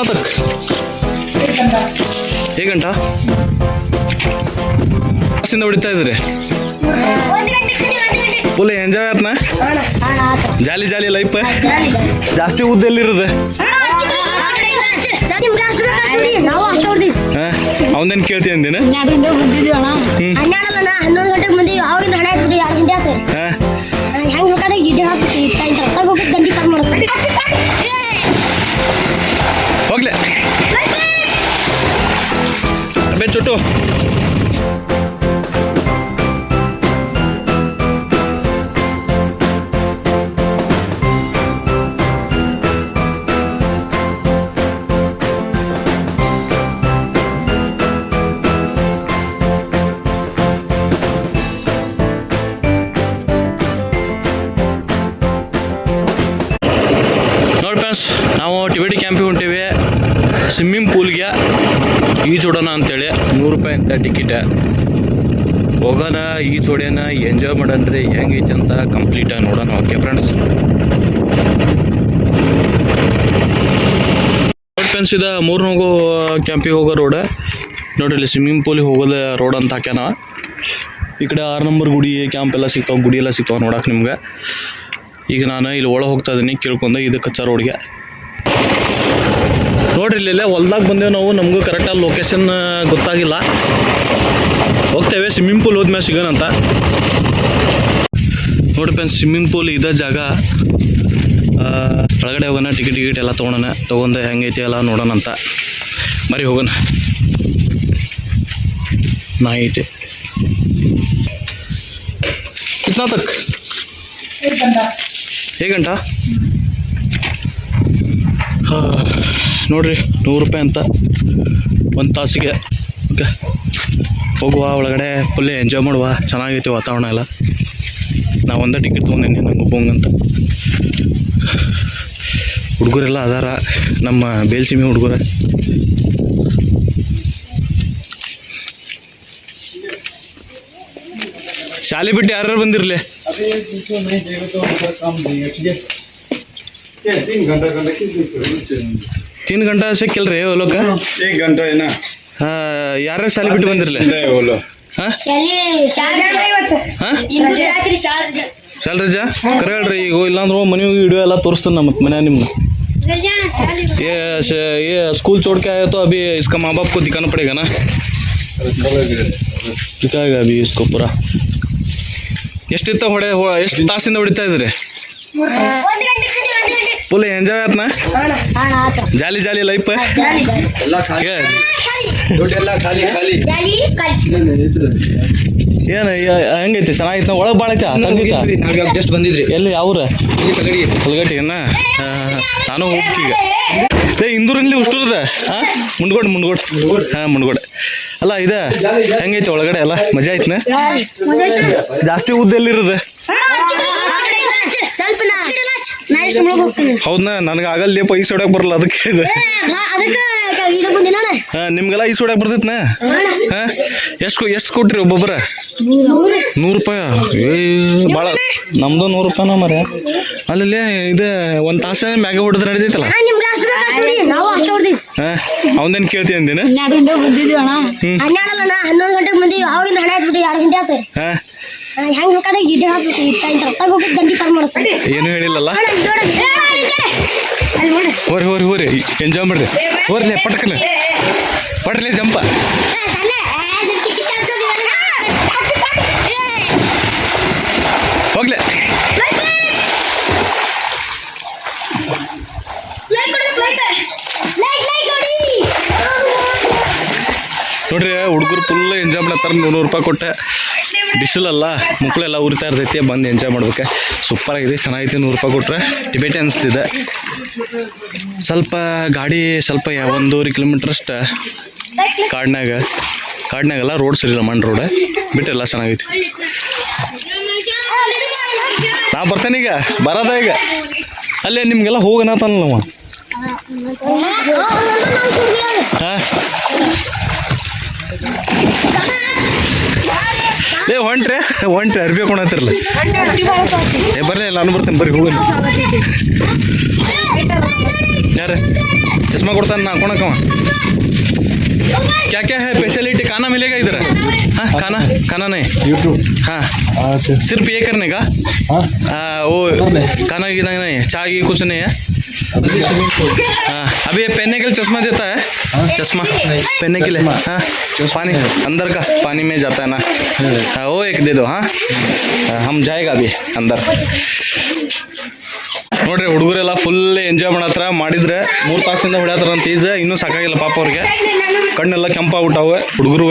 कितना तक एक घंटा ಬಸ್ಸಿಂದ ಹೊಡಿತಾ ಇದ್ರಿ ಫುಲ್ ಎಂಜಾಯ್ ಆತ್ನ ಜಾಲಿ ಜಾಲಿ ಲೈಫ್ ಜಾಸ್ತಿ ಉದ್ದ ಎಲ್ಲಿರೋದು ನಿಮ್ಗೆ ಅಷ್ಟು ಬೇಕಾ ಅಷ್ಟು ಹೊಡಿ. ನಾವು ಅಷ್ಟು ಹೊಡ್ದೀವಿ ಹಾಂ ಅವನೇನು ಕೇಳ್ತೀನಿ ಅಂದಿನ ಹನ್ನೆರಡರಿಂದ ಚುಟ್ಟು. ನಾವು ಟಿಬೇಟಿ ಕ್ಯಾಂಪಿಗೆ ಹೊಂಟಿವಿ. ಸ್ವಿಮ್ಮಿಂಗ್ ಪೂಲ್ಗೆ ಈಜೋಡೋಣ ಅಂತ ಅಂತ ಟಿಕೆಟ ಹೋಗೋಣ ಈಜೊಡ್ಯೋಣ ಎಂಜಾಯ್ ಮಾಡನ್ರಿ ಹೆಂಗೈತೆ ಅಂತ ಕಂಪ್ಲೀಟಾಗಿ ನೋಡೋಣ. ಓಕೆ ಫ್ರೆಂಡ್ಸ್ ಫ್ರೆಂಡ್ಸ್ ಇದು ಮೂರು ಹೋಗೋ ಕ್ಯಾಂಪಿಗೆ ಹೋಗೋ ರೋಡ ನೋಡ್ರಿ, ಇಲ್ಲಿ ಸ್ವಿಮ್ಮಿಂಗ್ ಪೂಲಿಗೆ ಹೋಗೋದ ರೋಡ್ ಅಂತ ಹಾಕ್ಯಾನ. ಈ ಕಡೆ ಆರು ನಂಬರ್ ಗುಡಿ ಕ್ಯಾಂಪ್ ಎಲ್ಲ ಸಿಗ್ತಾವೆ, ಗುಡಿ ಎಲ್ಲ ಸಿಗ್ತಾವೆ ನೋಡಕ್ಕೆ ನಿಮ್ಗೆ. ಈಗ ನಾನು ಇಲ್ಲಿ ಒಳಗೆ ಹೋಗ್ತಾ ಇದ್ದೀನಿ ಕೇಳ್ಕೊಂಡು. ಇದು ಕಚ್ಚಾ ರೋಡ್ಗೆ ನೋಡ್ರಿ ಇಲ್ಲೇ ಹೊಲ್ದಾಗ ಬಂದೇವು ನಾವು ನಮಗೂ ಕರೆಕ್ಟಾಗಿ ಲೊಕೇಶನ್ ಗೊತ್ತಾಗಿಲ್ಲ. ಹೋಗ್ತೇವೆ ಸ್ವಿಮ್ಮಿಂಗ್ ಪೂಲ್ ಹೋದ್ಮೇಲೆ ಸಿಗೋಣಂತ ನೋಡಿ ಫ್ರೆಂಡ್ಸ್ ಸ್ವಿಮ್ಮಿಂಗ್ ಪೂಲ್ ಇದೇ ಜಾಗ. ಒಳಗಡೆ ಹೋಗೋಣ ಟಿಕೆಟ್ ಟಿಕೆಟ್ ಎಲ್ಲ ತೊಗೊಳೋಣ ತೊಗೊಂಡು ಹೆಂಗೈತಿ ಎಲ್ಲ ನೋಡೋಣ ಅಂತ. ಮರಿ ಹೋಗೋಣ. ನೈಟ್ ಕಿತ್ನಾ ತಕ್ ಹೇಗಂಟ ಗಂಟ? ನೋಡ್ರಿ, ನೂರು ರೂಪಾಯಿ ಅಂತ ಒಂದು ತಾಸಿಗೆ. ಓಕೆ. ಹೋಗುವ, ಒಳಗಡೆ ಫುಲ್ ಎಂಜಾಯ್ ಮಾಡುವ, ಚೆನ್ನಾಗೈತಿ ವಾತಾವರಣ ಎಲ್ಲ. ನಾವು ಒಂದೇ ಟಿಕೆಟ್ ತೊಗೊಂಡಿನಿ ನಮ್ಮ ಅಂತ ಹುಡುಗರೆಲ್ಲ ಅದಾರ, ನಮ್ಮ ಬೇಲ್ಸಿಮಿ ಹುಡುಗರ. ಶಾಲೆ ಬಿಟ್ಟು ಯಾರು ಬಂದಿರಲಿ? अभी पूछो नहीं देगा तो उनका काम देंगे ठीक है क्या तीन घंटा घंटा किस लिए करेंगे? तीन ಗಂಟೆ ಸಿಕ್ಕಿಲ್ರಿ ಹೋಲಕ್ಕ एक घंटा है ना ಯಾರ್ಯಾರು ಶಾಲೆ ಬಿಟ್ಟು ಬಂದಿರಲಿ चिंता है बोलो ಹಾಂ ಇವತ್ತು ಹಾಂ ರಾತ್ರಿ ಶಾಲೆ ಶಾಲ್ರಜ ಕರೆ ಹೇಳ್ರಿ ಈಗ ಇಲ್ಲಾಂದ್ರೆ ಮನೆ ವಿಡಿಯೋ ಎಲ್ಲ ತೋರಿಸ್ತಾನೆ ನಮ್ಮ ಮನೆ ನಿಮ್ಗೆ ये श- ये स्कूल छोड़ के आया तो अभी इसका माँ बाप को दिखाना पड़ेगा ना दिखाएगा अभी इसको पूरा ಎಷ್ಟಿತ್ತ ಹೊಡೆ ಹೊ- ಎಷ್ಟು ತಾಸಿಂದ ಹೊಡಿತಾ ಇದ್ರಿ ಒಂದು ಗಂಟೆ ಒಂದು ಗಂಟೆ ಫುಲ್ ಎಂಜಾಯ್ ಆತ್ನ ಜಾಲಿ ಜಾಲಿ ಲೈಫ್ ಏನ ಖಾಲಿ. ದುಡ್ಡು ಎಲ್ಲ ಖಾಲಿ ಖಾಲಿ. ಜಾಲಿ ಏನು ಹೆಂಗೈತಿ? ಚೆನ್ನಾಗಿತ್ತು ಒಳಗೆ ಭಾಳ ಐತೆ ತಂದಿತ್ತ ನಾವ್ ಜಸ್ಟ್ ಬಂದಿದ್ರಿ. ಎಲ್ಲಿ ಕಗಡಿ ಹುಲ್ಗಟ್ಟಿಗೆನ ನಾನು ಹೋಗ್ತೀಗ ಏ ಇಂದೂರಿನಲ್ಲಿ ಉಷ್ಟುರದ ಹಾಂ ಮುಂಡ್ಗೋಡ್ ಮುಂಡ್ಗೋಡ್ ಹಾಂ ಮುಂಡ್ಗೋಡ್ ಅಲ್ಲ ಇದ ಹೆಂಗೈತಿ ಒಳಗಡೆ ಅಲ್ಲ ಮಜಾ ಐತ್ನ ಜಾಸ್ತಿ ಉದ್ದ ಎಲ್ಲಿರದ ಸ್ವಲ್ಪ ಹೋಗ್ತೀನಿ. ಹೌದಾ ನನಗೆ ಆಗಲ್ಲ ಈ ಹೊಡಕ್ ಬರಲ್ಲ ಅದಕ್ಕೆ ಇದು. ಅದಕ್ಕೆ ಈಗ ಬಂದಿನ ಹಾಂ ನಿಮ್ಗೆಲ್ಲ ಈಸ್ ಹೊಡಕ್ ಬರ್ತೈತ್ನ? ಹಾಂ ಎಷ್ಟು ಎಷ್ಟು ಕೊಟ್ರಿ ಒಬ್ಬೊಬ್ಬರ ನೂರು. ರೂಪಾಯಿ? ಬಾಳ. ಭಾಳ ನಮ್ದು ನೂರು ರೂಪಾಯಿನ ಮರ ಅಲ್ಲಿ ಇದು ಒಂದು ತಾಸ ಮ್ಯಾಗ ಹೊಡೆದ್ರೆ ನಡಿತೈತಲ್ಲ ಹಾ, ಅವನೇನು ಕೇಳ್ತೀನಿ ಅಂದಿನ? ಬಂದಿದ್ವಿ ಅಣ್ಣ. ಹನ್ನೊಂದು ಗಂಟೆಗೆ ಬಂದೀವಿ. ಅವಾಗಿಂದ ಹಣ ಎರಡು ಗಂಟೆ ಆಯ್ತು ಹಾಂ. ಹೆಂಗ್ ಬೇಕಾದಾಗ ಜಿದ್ದೆ ಹಾಕ್ಬೇಕು ಇತ್ತ ಇಂತ ಹೋಗಿ ದಂಡಿ ಮಾಡೋದು ಏನು ಹೇಳಿಲ್ಲಲ್ಲ ಅಣ್ಣ, ನೋಡು, ನೋಡು, ನೋಡು. ಅಲ್ಲಿ ನೋಡು. ಹೋರಿ ಹೋರಿ ಹೋರಿ ಎಂಜಾಯ್ ಮಾಡ್ರಿ ಹೋರ್ಲೆ ಪಟ್ಕನ ಪಟ್ಲೆ ಜಂಪ ಏ, ಸಣ್ಣ, ಏ, ಇಲ್ಲಿ ಚಿಕ್ಕಿ ಚಾಲ್ತದೆ, ಇವೆಲ್ಲ. ಪಟ್ಟು, ಪಟ್ಟು. ಏ, ಹೋಗ್ಲೆ ಲೈಕ್ ಲೈಕ್. ಲೈಕ್, ಲೈಕ್ ಕೊಡಿ. ನೋಡ್ರಿ ಹುಡುಗರು ಫುಲ್ ಎಂಜಾಯ್ ಮಾಡತ್ತಾರ ನೂರು ರೂಪಾಯಿ ಕೊಟ್ಟೆ ಬಿಸಿಲಲ್ಲ ಮಕ್ಕಳೆಲ್ಲ ಉರಿತಾ ಇರ್ತೈತಿ ಬಂದು ಎಂಜಾಯ್ ಮಾಡ್ಬೇಕು. ಸೂಪರ್ ಆಗಿದೆ ಚೆನ್ನಾಗಿದೆ ನೂರು ರೂಪಾಯಿ ಕೊಟ್ಟರೆ ಟಿಬೇಟಿ ಅನಿಸ್ತಿದೆ. ಸ್ವಲ್ಪ ಗಾಡಿ ಸ್ವಲ್ಪ ಒಂದೂವರೆ ಕಿಲೋಮೀಟ್ರಷ್ಟು ಕಾಡಿನಾಗ ಕಾಡ್ನಾಗ ಕಾಡ್ನಾಗೆಲ್ಲ ರೋಡ್ ಸರಿ ಇಲ್ಲ ಮಣ್ಣು ರೋಡ್ ಬಿಟ್ಟೆಲ್ಲ ಚೆನ್ನಾಗೈತಿ. ನಾ ಬರ್ತೇನೆ ಈಗ ಬರೋದ ಈಗ? ಅಲ್ಲೇ ನಿಮಗೆಲ್ಲ ಹೋಗನತಾನಲ್ಲ ನಾವು ಹಾಂ. ಏ ಹೊಂಟ್ರೆ ಹೊಂಟ್ರಿ ಅರ್ಬಿ ಹಾಕೊಂಡತ್ತಿರಲ್ಲ ಏ ಬರ್ಲಿ ನಾನು ಬರ್ತೇನೆ ಬರ್ರಿ ಹೋಗಲಿ ಯಾರು ಚಸ್ಮಾ चश्मा ಕೊಡ್ತಾನೆ ನಾ ಹಾಕೊಳಕವ क्या क्या है स्पेशलिटी खाना मिलेगा इधर हाँ खाना खाना नहीं यूट्यूब हाँ अच्छा सिर्फ ये करने का हाँ आ, वो खाना गीना नहीं चाय की कुछ नहीं है हाँ अभी ये पहनने के लिए चश्मा देता है चश्मा पहनने के लिए हाँ पानी अंदर का पानी में जाता है ना हाँ वो एक दे दो हाँ हाँ, हम जाएगा अभी अंदर ನೋಡ್ರಿ ಹುಡುಗರೆಲ್ಲ ಫುಲ್ ಎಂಜಾಯ್ ಮಾಡತ್ರ ಮಾಡಿದ್ರೆ ಮೂರು ತಾಸಿಂದ ಹೊಡ್ಯಾತ್ರ ಅಂತ ಈಜ ಇನ್ನೂ ಸಾಕಾಗಿಲ್ಲ ಪಾಪ ಅವ್ರಿಗೆ ಕಣ್ಣೆಲ್ಲ ಕೆಂಪಾಗ್ಬಿಟ್ಟಾವೆ ಹುಡುಗರು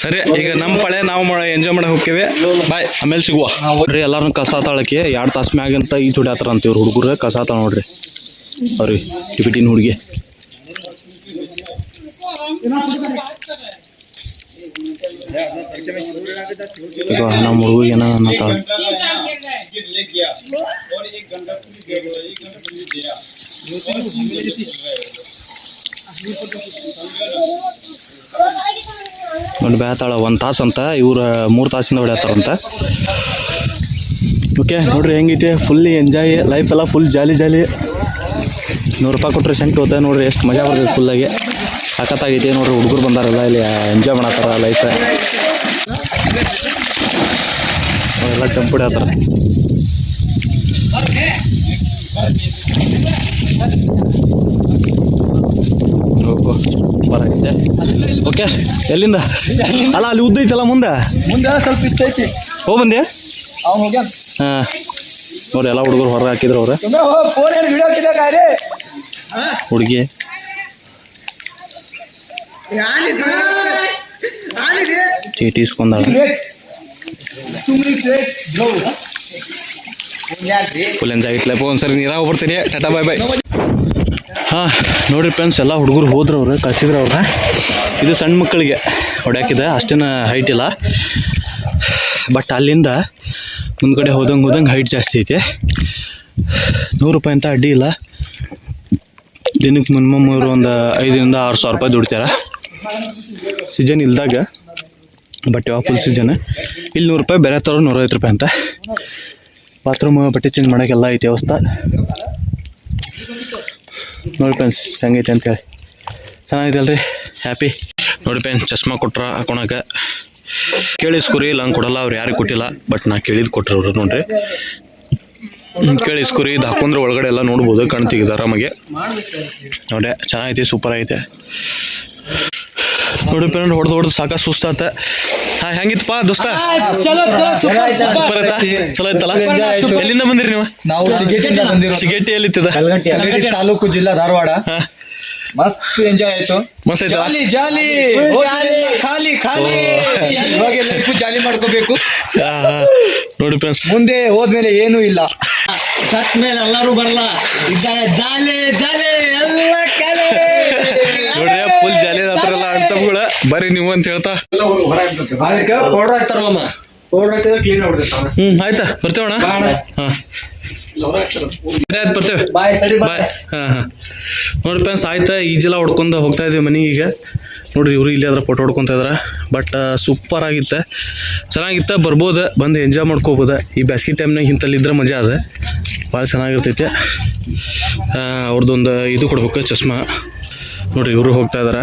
ಸರಿ, ಈಗ ನಮ್ಮ ಪಳೆ ನಾವು ಎಂಜಾಯ್ ಮಾಡಕ್ ಹೋಗ್ತೇವೆ. ಬಾಯ್ ಆಮೇಲೆ ಸಿಗುವ. ನೋಡ್ರಿ ಎಲ್ಲಾರು ಕಸ ತಾಳಕ್ಕೆ ಎರಡು ತಾಸು ಮ್ಯಾಗಂತ ಈ ಹೊಡ್ಯಾತಾರ ಅಂತ ಇವ್ರು ಹುಡುಗರು ಕಸ ತಾಳ ನೋಡ್ರಿ. ಅವ್ರಿ ಟಿಫಿಟಿನ ಹುಡುಗಿ. ನಮ್ಮ ಹುಡುಗಿಗೆ ಏನೋ ಅನ್ನತ್ತಾಳ ನೋಡಿ, ಬೇತಾಳ ಒಂದು ತಾಸು ಅಂತ, ಇವ್ರು ಮೂರು ತಾಸಿಂದ ಅಂತ ಓಕೆ ನೋಡ್ರಿ ಹೆಂಗೈತೆ ಫುಲ್ಲಿ ಎಂಜಾಯ್ ಲೈಫ್ ಎಲ್ಲ ಫುಲ್ ಜಾಲಿ ಜಾಲಿ ನೂರು ರೂಪಾಯಿ ಕೊಟ್ಟರೆ ಸೆಂಟ್ ಹೋಗ್ತಾ ನೋಡ್ರಿ, ಎಷ್ಟು ಮಜಾ ಬರ್ತೈತೆ ಫುಲ್ಲಾಗಿ ಸಕತ್ತಾಗೈತೆ ನೋಡ್ರಿ, ಹುಡುಗರು ಬಂದಾರಲ್ಲ, ಇಲ್ಲಿ ಎಂಜಾಯ್ ಮಾಡತ್ತಾರ ಲೈಫ್ ಎಲ್ಲ ಚಂಪುಡಿ ಆತರ ಓಕೆ ಎಲ್ಲಿಂದ? ಅಲ್ಲ ಅಲ್ಲಿ ಉದ್ದ ಐತಲ್ಲ ಮುಂದೆ? ಮುಂದೆ ಸ್ವಲ್ಪ ಇಷ್ಟ ಐತಿ. ಹೋಗಿ ಬಂದೆ ಅವ್ನು ಹೋಗ್ಯಾ ಹಾಂ. ನೋಡಿ ಎಲ್ಲ ಹುಡುಗರು ಹೊರಗೆ ಹಾಕಿದ್ರು ಅವ್ರೆ. ಹುಡುಗಿ. ಚೀಟಿ ಇಸ್ಕೊಂಡಾಳ. ಫುಲ್ ಎಂಜಾಯ್ ಆಗಿತ್ಲಪ್ಪ ಒಂದ್ಸರಿ ನೀರಾಗ ಬರ್ತೀನಿ ಟಾಟಾ ಬಾಯ್ ಬಾಯ್. ಹಾಂ, ನೋಡ್ರಿ ಫ್ರೆಂಡ್ಸ್ ಎಲ್ಲ ಹುಡುಗರು ಹೋದ್ರು ಅವ್ರು ಕಳ್ಸಿದ್ರು ಅವ್ರನ್ನ ಇದು ಸಣ್ಣ ಮಕ್ಕಳಿಗೆ ಹೊಡ್ಯಾಕಿದೆ, ಅಷ್ಟೇನ ಹೈಟ್ ಇಲ್ಲ. ಬಟ್ ಅಲ್ಲಿಂದ ಮುಂದ್ಗಡೆ ಹೋದಂಗೆ ಹೋದಂಗೆ ಹೈಟ್ ಜಾಸ್ತಿ ಐತೆ. ನೂರು ರೂಪಾಯಿ ಅಂತ ಅಡ್ಡಿ ಇಲ್ಲ. ದಿನಕ್ಕೆ ಮಿನಿಮಮ್ ಇವರು ಒಂದು ಐದರಿಂದ ಆರು ಸಾವಿರ ರೂಪಾಯಿ ದುಡಿತಾರೆ. ಸೀಸನ್ ಇಲ್ದಾಗ ಬಟ್ ಯಾವ ಫುಲ್ ಸೀಜನ್ ಇಲ್ಲಿ ನೂರು ರೂಪಾಯಿ, ಬೇರೆ ಥರ ನೂರೈವತ್ತು ರೂಪಾಯಿ ಅಂತ. ಬಾತ್ರೂಮ್ ಬಟ್ಟೆ ಚೇಂಜ್ ಮಾಡೋಕ್ಕೆಲ್ಲ ಐತೆ ವ್ಯವಸ್ಥೆ. ನೋಡಿ ಫ್ರೆಂಡ್ಸ್, ಹೆಂಗೈತೆ ಅಂತೇಳಿ ಚೆನ್ನಾಗಿದೆ ಅಲ್ರಿ? ಹ್ಯಾಪಿ ನೋಡಿ ಫ್ರೆಂಡ್ಸ್ ಚಶ್ಮಾ ಕೊಟ್ರ ಹಾಕೊಳಕ್ಕೆ ಕೇಳಿಸ್ಕೊರಿ ಇಲ್ಲ ಹಂಗೆ ಕೊಡಲ್ಲ, ಅವ್ರು ಯಾರಿಗೆ ಕೊಟ್ಟಿಲ್ಲ ಬಟ್ ನಾ ಕೇಳಿದ್ ಕೊಟ್ಟರು ಅವರು ನೋಡ್ರಿ. ಕೇಳಿಸ್ಕೊರಿ ಇದು ಹಾಕೊಂಡ್ರೆ ಒಳಗಡೆ ಎಲ್ಲ ನೋಡ್ಬೋದು, ಕಣ್ ತೆಗೆದು ಆರಾಮಾಗಿ ನೋಡಿ ಚೆನ್ನಾಗೈತಿ ಸೂಪರ್ ಐತೆ ನೋಡಿ ಫ್ರೆಂಡ್ ಹೊಡೆದು ಹೊಡೆದು ಸಾಕ ಸುಸ್ತಾತ. ಹಾ ಹೆಂಗಿತ್ತಪ್ಪ ದೋಸ್ತ? ಸೂಪರ್ ಆಯ್ತಾ? ಚಲೋ ಇತ್ತಲ್ಲ ಎಲ್ಲಿಂದ ಬಂದಿರಿ ನೀವು? ನಾವು ಸಿಗೇಟಿಂದ ಬಂದಿರೋ ಸಿಗೇಟಿ ಎಲ್ಲಿತ್ತದ? ಕಲ್ಗಟ್ಟಿ ತಾಲೂಕು ಜಿಲ್ಲಾ ಧಾರವಾಡ. ಮಸ್ತ್ ಎಂಜಾಯ್ ಆಯ್ತು. ಮಸ್ತ್ ಐತಲ್ಲ ಜಾಲಿ ಖಾಲಿ ಖಾಲಿ. ಇವಾಗ ಲೈಫ್ ಜಾಲಿ ಮಾಡ್ಕೋಬೇಕು. ನೋಡಿ ಫ್ರೆಂಡ್ಸ್ ಮುಂದೆ ಹೋದ್ಮೇಲೆ ಏನೂ ಇಲ್ಲ. ಸತ್ ಮೇಲೆ ಎಲ್ಲರೂ ಬರಲ್ಲ. ಇದ್ದಾಗ ಜಾಲಿ ಜಾಲಿ. ಬರ್ರಿ ನೀವು ಅಂತ ಹೇಳ್ತಾ. ಅದಕ್ಕೆ ಪೌಡರ್ ಹಾಕ್ತಾರಲ್ಲಮ್ಮ ಪೌಡರ್ ಹಾಕಿದ್ರೆ ಕ್ಲೀನ್ ಹ್ಮ್ ಆಯ್ತಾ? ಬರ್ತೇವಣ ನೋಡ್ರಿ. ಹಾ. ಬರ್ತೇವೆ. ಬಾಯ್ ಹಾಂ ಹಾಂ. ನೋಡಿ ಫ್ರೆಂಡ್ಸ್ ಆಯ್ತಾ? ಈಜೆಲ್ಲ ಹೊಡ್ಕೊಂಡು ಹೋಗ್ತಾ ಇದೀವಿ ಮನೆಗೆ ಈಗ. ನೋಡ್ರಿ ಇವರು ಇಲ್ಲಿ ಅದ್ರ ಫೋಟೋ ಹೊಡ್ಕೊಂತ ಇದ್ರ. But super ಆಗಿತ್ತೆ. ಚೆನ್ನಾಗಿತ್ತ ಬರ್ಬೋದು. ಬಂದು ಎಂಜಾಯ್ ಮಾಡ್ಕೋಬೋದು. ಈ ಬೇಸಿಗೆ ಟೈಮ್ನಾಗ ಇಂಥಲ್ಲಿದ್ರೆ ಮಜಾ ಅದ. ಭಾಳ ಚೆನ್ನಾಗಿರ್ತೈತೆ. ಅವ್ರದ್ದೊಂದು ಇದು ಕೊಡ್ಬೇಕು ಚಶ್ಮಾ ನೋಡ್ರಿ ಇವರು ಹೋಗ್ತಾ ಇದಾರೆ.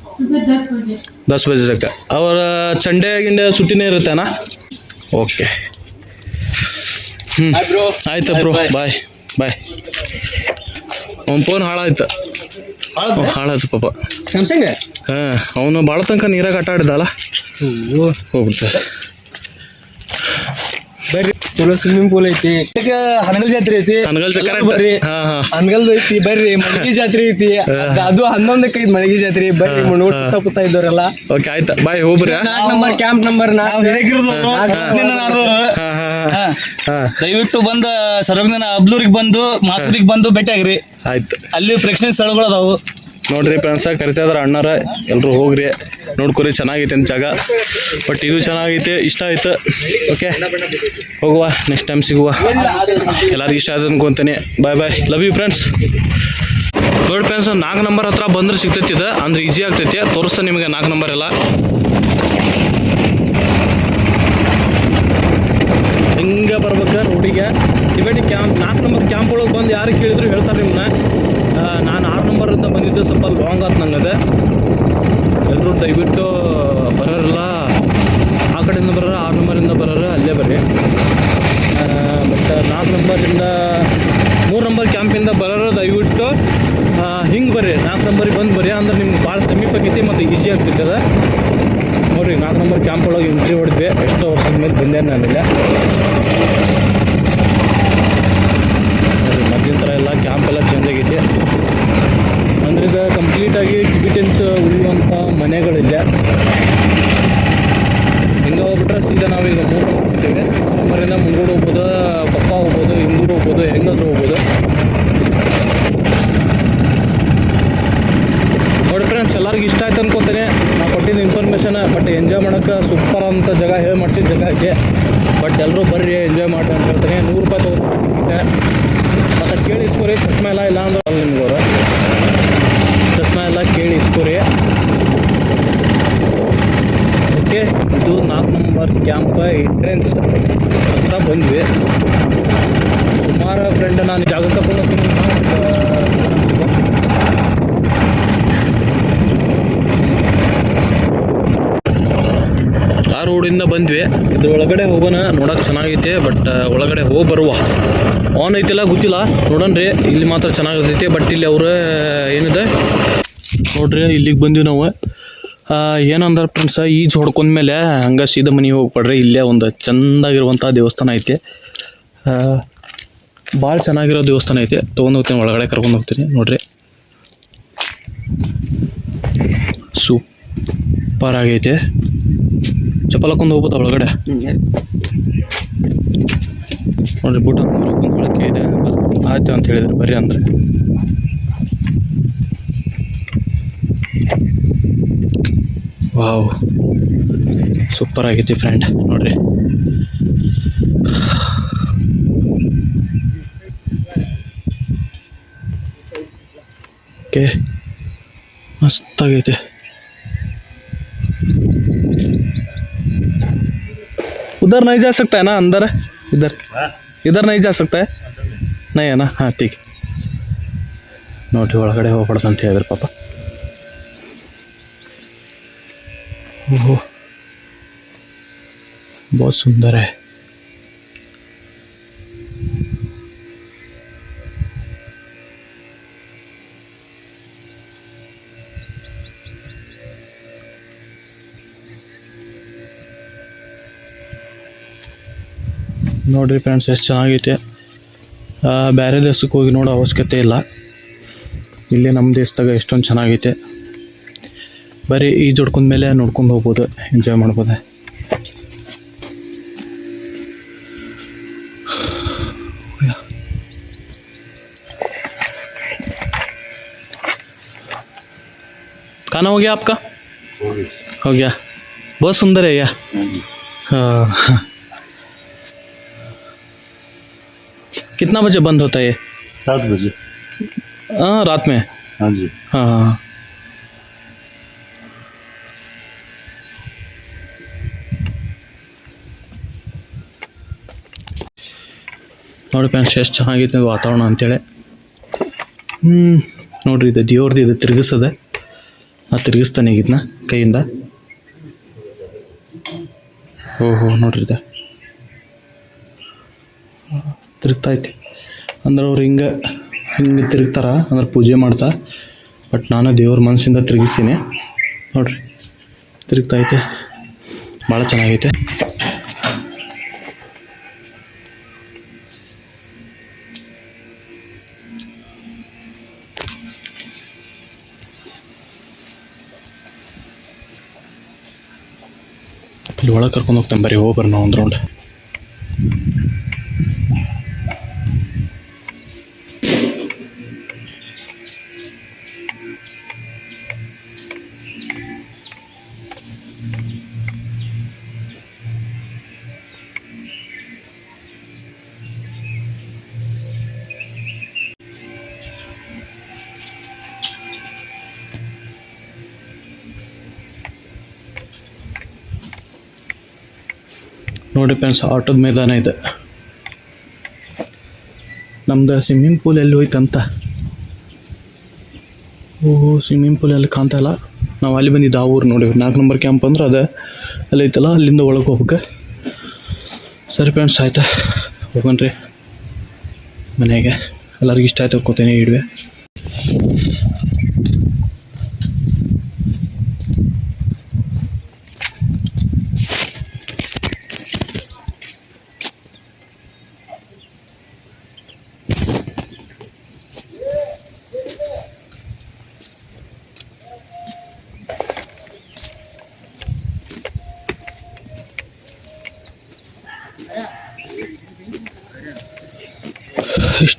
दस बजे दस बजे तक है और संडे गिंडे छुट्टी नहीं रहता है ना ओके ಹ್ಞೂ ಬ್ರೋ ಆಯ್ತು ಬ್ರೋ ಬಾಯ್ ಬಾಯ್ ಅವ್ನ ಫೋನ್ ಹಾಳಾಯ್ತು ಹ್ಞೂ, ಹಾಳಾಯ್ತು ಪಾಪ ಸ್ಯಾಮ್ಸಂಗ್ ಹಾಂ ಅವನು ಭಾಳ ತನಕ ನೀರಾಗ ಆಟ ಆಡಿದಲ್ಲ ಹೋಗ್ಬಿಡ್ತಾರೆ ಬರ್ರಿ ಚಲೋ ಸ್ವಿಮ್ಮಿಂಗ್ ಪೂಲ್ ಐತಿ. ಈಗ ಹನಗಲ್ ಜಾತ್ರೆ ಐತಿ. ಎಲ್ಲರೂ ಬರ್ರಿ. ಹಾಂ ಹಾಂ. ಅನ್ಗಲ್ದು ಐತಿ ಬರ್ರಿ. ಮಳಿಗೆ ಜಾತ್ರೆ ಐತಿ. ಅದ್- ಅದು ಹನ್ನೊಂದಕ್ಕೆ ಐತಿ ಮಳಿಗೆ ಜಾತ್ರೆ. ಬರ್ರಿ ಹಾ. ಸುತ್ತಮುತ್ತ ಇದ್ದವರೆಲ್ಲ ಓಕೆ ಆಯ್ತಾ. ಬಾಯ್ ಹೋಗ್ರಿ ಹಾಂ. ನಾಲ್ಕು ನಂಬರ್ ಕ್ಯಾಂಪ್ ನಂಬರ್ ಹಾಂ. ಹಾಂ ಹಾಂ. ದಯವಿಟ್ಟು ಬಂದ ಸರ್ವಜ್ಞನ ಅಬ್ಲೂರಿಗೆ ಬಂದು ಮಾಸೂರಿಗೆ ಬಂದು ಭೇಟಿಯಾಗ್ರಿ. ಆಯ್ತು. ಅಲ್ಲಿ ಪ್ರೇಕ್ಷಣೀಯ ಸ್ಥಳಗಳು ಅದಾವು. ನೋಡ್ರಿ ಫ್ರೆಂಡ್ಸ, ಕರಿತಾ ಇದಾರೆ ಅಣ್ಣಾರ. ಎಲ್ಲರೂ ಹೋಗ್ರಿ, ನೋಡ್ಕೊರಿ, ಚೆನ್ನಾಗೈತೆ ಅಂತ ಜಾಗ. ಬಟ್ ಇದು ಚೆನ್ನಾಗೈತೆ, ಇಷ್ಟ ಆಯ್ತು. ಓಕೆ ಹೋಗುವ ನೆಕ್ಸ್ಟ್ ಟೈಮ್ ಸಿಗುವ. ಎಲ್ಲರಿಗೂ ಇಷ್ಟ ಆಯ್ತು ಅನ್ಕೊತೀನಿ. Bye bye love you friends ನೋಡಿ ಫ್ರೆಂಡ್ಸ್ ನಾಲ್ಕು ನಂಬರ್ ಹತ್ರ ಬಂದ್ರೆ ಸಿಗ್ತೈತಿ ಇದು. ಅಂದ್ರೆ ಈಸಿ ಆಗ್ತೈತಿ. ತೋರಿಸ್ತಾ ನಿಮಗೆ ನಾಲ್ಕು ನಂಬರ್ ಎಲ್ಲ. ಹಿಂಗೆ ಬರ್ಬೇಕು ರೋಡಿಗೆ ಟಿಬೇಟಿ ಕ್ಯಾಂಪ್ ನಾಲ್ಕು ನಂಬರ್ ಕ್ಯಾಂಪ್ ಒಳಗೆ ಬಂದು ಯಾರು ಕೇಳಿದ್ರು ಹೇಳ್ತಾರೆ ನಿಮ್ಮನ್ನ ಆರು ಬಂದಿದ್ದು ಸ್ವಲ್ಪ ಲಾಂಗ್ ಆಯ್ತು ನಂಗೆ ಅದು ಎಲ್ಲರೂ ದಯವಿಟ್ಟು ಬರೋರಲ್ಲ ಆ ಕಡೆಯಿಂದ ಬರೋರು ಆರು ನಂಬರಿಂದ ಬರೋರು ಅಲ್ಲೇ ಬರ್ರಿ. ಮತ್ತು ನಾಲ್ಕು ನಂಬರಿಂದ ಮೂರು ನಂಬರ್ ಕ್ಯಾಂಪಿಂದ ಬರೋರು ದಯವಿಟ್ಟು ಹಿಂಗೆ ಬರ್ರಿ. ನಾಲ್ಕು ನಂಬರಿಗೆ ಬಂದು ಬರ್ರಿ. ಅಂದ್ರೆ ನಿಮ್ಗೆ ಭಾಳ ಸಮೀಪ ಆಗೈತಿ ಮತ್ತು ಈಸಿ ಅದ. ನೋಡಿರಿ, ನಾಲ್ಕು ನಂಬರ್ ಕ್ಯಾಂಪ್ ಒಳಗೆ ಎಂಟ್ರಿ ಹೊಡೆದ್ವಿ. ಎಷ್ಟೋ ವರ್ಷದ ಮೇಲೆ ಬಂದೆ ನಾನಿಲ್ಲ. ಮೊದಲಿನ ಥರ ಎಲ್ಲ ಕ್ಯಾಂಪ್ ಎಲ್ಲ ಚೇಂಜ್ ಆಗೈತಿ. ಅಂದ್ರೆ ಈಗ ಕಂಪ್ಲೀಟಾಗಿ ಟಿಬಿಟನ್ಸ್ ಉಳಿಯುವಂಥ ಮನೆಗಳಿದೆ ಹಿಂಗೆ ಹೋಗ್ಬಿಟ್ರೆ ಸೀದಾ ನಾವೀಗ ಮೂರು ಹೋಗ್ತೀವಿ ನಂಬರಿಂದ ಮುಂಗೂಡು ಹೋಗ್ಬೋದು, ಪಪ್ಪ ಹೋಗ್ಬೋದು ಹಿಂಗೂರು ಹೋಗ್ಬೋದು, ಹೆಂಗಾದ್ರೂ ಹೋಗ್ಬೋದು. ನೋಡಿ ಫ್ರೆಂಡ್ಸ್ ಎಲ್ಲರಿಗೂ ಇಷ್ಟ ಆಯ್ತು ಅನ್ಕೋತೀನಿ. ನಾ ಕೊಟ್ಟಿದ್ದ ಇನ್ಫಾರ್ಮೇಷನ್ ಬಟ್ ಎಂಜಾಯ್ ಮಾಡೋಕೆ ಸೂಪರ್ ಅಂತ ಜಾಗ ಹೇಳಿ ಮಾಡ್ಸಿದ ಜಾಗ ಬಟ್ ಎಲ್ಲರೂ ಬರ್ರಿ ಎಂಜಾಯ್ ಮಾಡಿ ಅಂತ ಹೇಳ್ತೀನಿ. ನೂರು ರೂಪಾಯಿ ತೊಗೊಂಡು ಮತ್ತು ಕೇಳಿ ಇಸ್ಕೋರಿ ಇಲ್ಲ ಇಲ್ಲ ಅಂದ್ರೆ ಅಲ್ಲಿ ನಿಮ್ಗೆ ಅವ್ರು ಚಸ್ಮಾ ಎಲ್ಲ ಕೇಳಿ ಇಸ್ಕೋರಿ ಓಕೆ ಇದು ನಾಲ್ಕು ನಂಬರ್ ಕ್ಯಾಂಪ್ ಎಂಟ್ರೆನ್ಸ್ ಹತ್ರ ಬಂದ್ವಿ ಸುಮಾರು ಫ್ರೆಂಡ್ ನಾನು ಜಾಗ ತಗೊಂಡು ಆ ರೋಡಿಂದ ಬಂದ್ವಿ. ಇದ್ರ ಒಳಗಡೆ ಹೋಗೋಣ ನೋಡಕ್ಕೆ ಚೆನ್ನಾಗೈತೆ ಬಟ್ ಒಳಗಡೆ ಹೋಗಿ ಬರುವ ಆನ್ ಐತಿಲ್ಲ, ಗೊತ್ತಿಲ್ಲ. ನೋಡೋಣ್ರಿ ಇಲ್ಲಿ ಮಾತ್ರ ಚೆನ್ನಾಗಿರ್ತೈತಿ ಬಟ್ ಇಲ್ಲಿ ಅವ್ರ, ಏನಿದೆ? ನೋಡ್ರಿ, ಇಲ್ಲಿಗೆ ಬಂದ್ವಿ ನಾವು. ಏನಂದ್ರೆ ಫ್ರೆಂಡ್ಸ ಈಜು ಹೊಡ್ಕೊಂಡ್ಮೇಲೆ ಹಂಗೆ ಸೀದಾ ಮನೆಗೆ ಹೋಗ್ಬೇಡ್ರಿ ಇಲ್ಲೇ ಒಂದು ಚೆಂದಾಗಿರುವಂಥ ದೇವಸ್ಥಾನ ಐತಿ. ಭಾಳ ಚೆನ್ನಾಗಿರೋ ದೇವಸ್ಥಾನ ಐತೆ. ತೊಗೊಂಡು ಹೋಗ್ತೀನಿ, ಒಳಗಡೆ ಕರ್ಕೊಂಡು ಹೋಗ್ತೀನಿ. ನೋಡ್ರಿ. ಸೂಪರ್ ಆಗೈತೆ. ಚಪ್ಪಲ್ ಹಾಕೊಂಡು ಹೋಗ್ಬೋದಾ ಒಳಗಡೆ? ನೋಡ್ರಿ ಬೂಟ್ ಹಾಕೊಂಡು ಇದೆ. ಆಯ್ತು ಅಂತ ಹೇಳಿದ್ರು, ಬರ್ರಿ ಅಂದ್ರೆ. ವಾವ್ ಸೂಪರ್ ಆಗೈತಿ ಫ್ರೆಂಡ್ ನೋಡ್ರಿ ಓಕೆ ಮಸ್ತಾಗೈತೆ उधर नहीं जा सकता है ना अंदर इधर इधर नहीं जा सकता है नहीं है ना हाँ ठीक ನೋಡ್ರಿ ಒಳಗಡೆ ಹೋಗ್ಬಾರ್ದು ಅಂತ ಹೇಳಿದ್ರು ಪಾಪ ಓಹೋ बहुत सुंदर है ನೋಡ್ರಿ ಫ್ರೆಂಡ್ಸ್ ಎಷ್ಟು ಚೆನ್ನಾಗೈತೆ ಆ, ಬೇರೆ ದೇಶಕ್ಕೆ ಹೋಗಿ ನೋಡೋ ಅವಶ್ಯಕತೆ ಇಲ್ಲ ಇಲ್ಲಿ ನಮ್ಮ ದೇಶದಾಗ ಎಷ್ಟೊಂದು ಚೆನ್ನಾಗೈತೆ ಬರೀ ಈಜು ಮೇಲೆ ನೋಡ್ಕೊಂಡು ಹೋಗ್ಬೋದು ಎಂಜಾಯ್ ಮಾಡ್ಬೋದು खाना हो गया आपका हो गया बहुत सुंदर है यह हाँ कितना बजे बंद होता है ये सात बजे हाँ रात में हाँ जी हाँ हाँ ನೋಡಿ ಫ್ರೆಂಡ್ಸ್, ಎಷ್ಟು ಚೆನ್ನಾಗಿತ್ತು ವಾತಾವರಣ ಅಂತೇಳಿ. ಹ್ಞೂ ನೋಡ್ರಿ, ಇದು ದೇವ್ರದ್ದು ಇದು ತಿರುಗಿಸದೆ ಆ ತಿರುಗಿಸ್ತಾನೆ ಈಗ ಇದನ್ನ ಕೈಯಿಂದ. ಓಹೋ, ನೋಡ್ರಿ ಇದು. ತಿರುಗ್ತಾ ಐತಿ. ಅಂದ್ರೆ ಅವ್ರು ಹಿಂಗೆ ಹಿಂಗೆ ತಿರುಗ್ತಾರ, ಅಂದ್ರೆ ಪೂಜೆ ಮಾಡ್ತಾ. ಬಟ್ ನಾನು ದೇವ್ರ ಮನಸ್ಸಿಂದ ತಿರುಗಿಸ್ತೀನಿ. ನೋಡ್ರಿ, ತಿರುಗ್ತಾ ಐತೆ. ಭಾಳ ಚೆನ್ನಾಗೈತೆ. ಇಲ್ಲಿ ಒಳಗೆ ಕರ್ಕೊಂಡು ಹೋಗ್ತೇನೆ ಬರೀ ಹೋಗ್ಬರ್ ನಾವು ಒಂದು ರೌಂಡ್ ನೋಡಿ ಫ್ರೆಂಡ್ಸ್ ಆಟೋದ ಮೈದಾನ ಇದೆ. ನಮ್ದು ಸ್ವಿಮ್ಮಿಂಗ್ ಪೂಲ್ ಎಲ್ಲಿ ಹೋಯ್ತಂತ. ಓ ಸ್ವಿಮ್ಮಿಂಗ್ ಪೂಲ್ ಎಲ್ಲಿ ಕಾಣ್ತಾಯಿಲ್ಲ ನಾವು ಅಲ್ಲಿ ಬಂದಿದ್ದು ಆ ಊರು ನೋಡಿ. ನಾಲ್ಕು ನಂಬರ್ ಕ್ಯಾಂಪ್ ಅಂದ್ರೆ ಅದು. ಅಲ್ಲಿ ಐತಲ್ಲ, ಅಲ್ಲಿಂದ ಒಳಗೆ ಹೋಗ್ಬೇಕು. ಸರಿ ಫ್ರೆಂಡ್ಸ್ ಆಯ್ತಾ? ಹೋಗನ್ರಿ ಮನೆಗೆ. ಎಲ್ಲರಿಗೂ ಇಷ್ಟ ಆಯ್ತು, ಹೋಗ್ಕೋತೀನಿ, ಇಡುವೆ.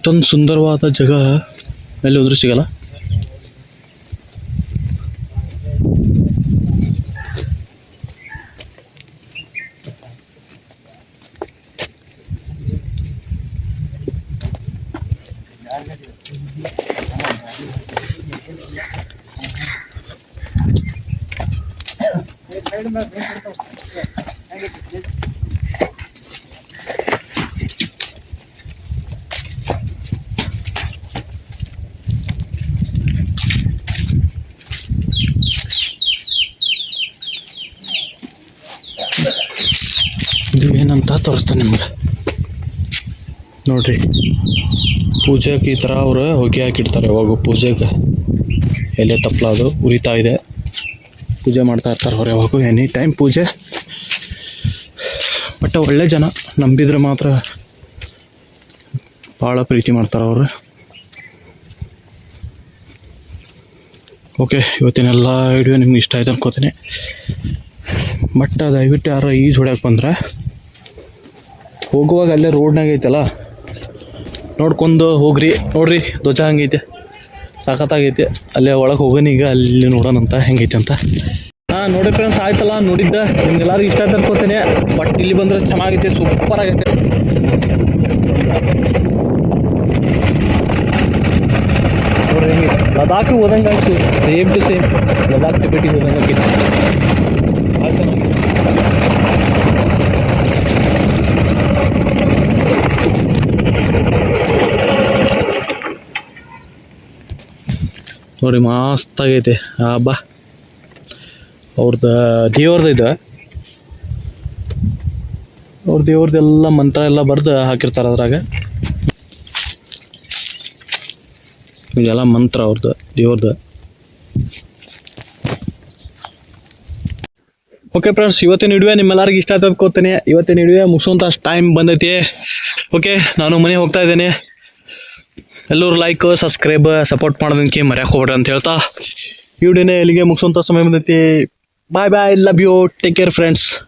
ಇಷ್ಟೊಂದು ಸುಂದರವಾದ ಜಾಗ ಎಲ್ಲಿ ಹೋದ್ರೂ ಸಿಗಲ್ಲ. ಇದು ಏನಂತ ತೋರಿಸ್ತಾನೆ ನಿಮ್ಗೆ. ನೋಡ್ರಿ. ಪೂಜೆಗೆ ಈ ಥರ ಅವರು ಹೊಗೆ ಹಾಕಿಡ್ತಾರೆ ಯಾವಾಗ ಪೂಜೆಗೆ. ಎಲೆ ತಪ್ಪಲ ಅದು ಉರಿತಾ ಇದೆ. ಪೂಜೆ ಮಾಡ್ತಾ ಇರ್ತಾರೆ ಅವ್ರು ಯಾವಾಗೂ ಎನಿ ಟೈಮ್ ಪೂಜೆ. ಬಟ್ ಒಳ್ಳೆ ಜನ ನಂಬಿದ್ರೆ ಮಾತ್ರ ಭಾಳ ಪ್ರೀತಿ ಮಾಡ್ತಾರೆ ಅವರು. ಓಕೆ ಇವತ್ತಿನೆಲ್ಲ ವಿಡಿಯೋ ನಿಮ್ಗೆ ಇಷ್ಟ ಆಯ್ತು ಅನ್ಕೋತೀನಿ. ಬಟ್ ದಯವಿಟ್ಟು ಯಾರು ಈಜು ಹೊಡ್ಯಕ್ಕೆ ಬಂದ್ರೆ ಹೋಗುವಾಗ ಅಲ್ಲೇ ರೋಡ್ನಾಗ ಐತಲ್ಲ? ನೋಡ್ಕೊಂಡು ಹೋಗ್ರಿ. ನೋಡ್ರಿ, ಧ್ವಜ ಹಂಗೈತೆ. ಸಾಕತ್ತಾಗೈತೆ. ಅಲ್ಲೇ ಒಳಗೆ ಹೋಗೋಣ ಈಗ, ಅಲ್ಲಿ ನೋಡೋಣಂತ ಹೆಂಗೈತೆ ಅಂತ. ಹಾಂ ನೋಡಿ ಫ್ರೆಂಡ್ಸ್ ಆಯ್ತಲ್ಲ? ನೋಡಿದ್ದೆ? ನಿಮ್ಗೆಲ್ಲರಿಗೂ ಇಷ್ಟ ಆಯ್ತು ಅನ್ಕೋತೀನಿ. ಬಟ್ ಇಲ್ಲಿ ಬಂದರೆ ಚೆನ್ನಾಗೈತೆ ಸೂಪರ್ ಆಗೈತೆ. ನೋಡಿ ಹೆಂಗೆ ಹೋದಂಗೆ ಆಯ್ತು ಸೇಮ್ ಟು ಸೇಮ್ ಲದಾಖ್ ಟಿಬೇಟಿಗೆ ಹೋದಂಗೆ ಆಕೈತಿ ಭಾಳ ಚೆನ್ನಾಗಿದೆ ನೋಡಿ ಮಸ್ತಾಗೈತೆ ಬಾ. ಅವ್ರದ್ದು ದೇವ್ರದ್ದು ಇದು. ಅವ್ರ ದೇವ್ರದ್ದೆಲ್ಲ ಮಂತ್ರ ಎಲ್ಲ ಬರೆದು ಹಾಕಿರ್ತಾರೆ ಅದ್ರಾಗ. ಇದೆಲ್ಲ ಮಂತ್ರ ಅವ್ರದ್ದು ದೇವ್ರದ್ದು ಓಕೆ ಫ್ರೆಂಡ್ಸ್ ಇವತ್ತಿನ ವಿಡಿಯೋ ನಿಮ್ಮೆಲ್ಲರಿಗೂ ಇಷ್ಟ ಆಯ್ತು ಕೋತೇನೆ ಇವತ್ತಿನ ವಿಡಿಯೋ ಮುಗಿಸುವಂಥ ಟೈಮ್ ಬಂದೈತಿ. ಓಕೆ ನಾನು ಮನೆ ಹೋಗ್ತಾ ಇದ್ದೇನೆ. ಎಲ್ಲರೂ ಲೈಕ್ ಸಬ್ಸ್ಕ್ರೈಬ್ ಸಪೋರ್ಟ್ ಮಾಡೋದಕ್ಕೆ ಮರ್ಯಾಕೆ ಹೋಗ್ಬೇಡ್ರಿ ಅಂತ ಹೇಳ್ತಾ. ಈ ವಿಡಿಯೋನೇ ಇಲ್ಲಿಗೆ ಮುಗಿಸುವಂಥ ಸಮಯ ಬಂದೈತಿ. Bye bye love you take care friends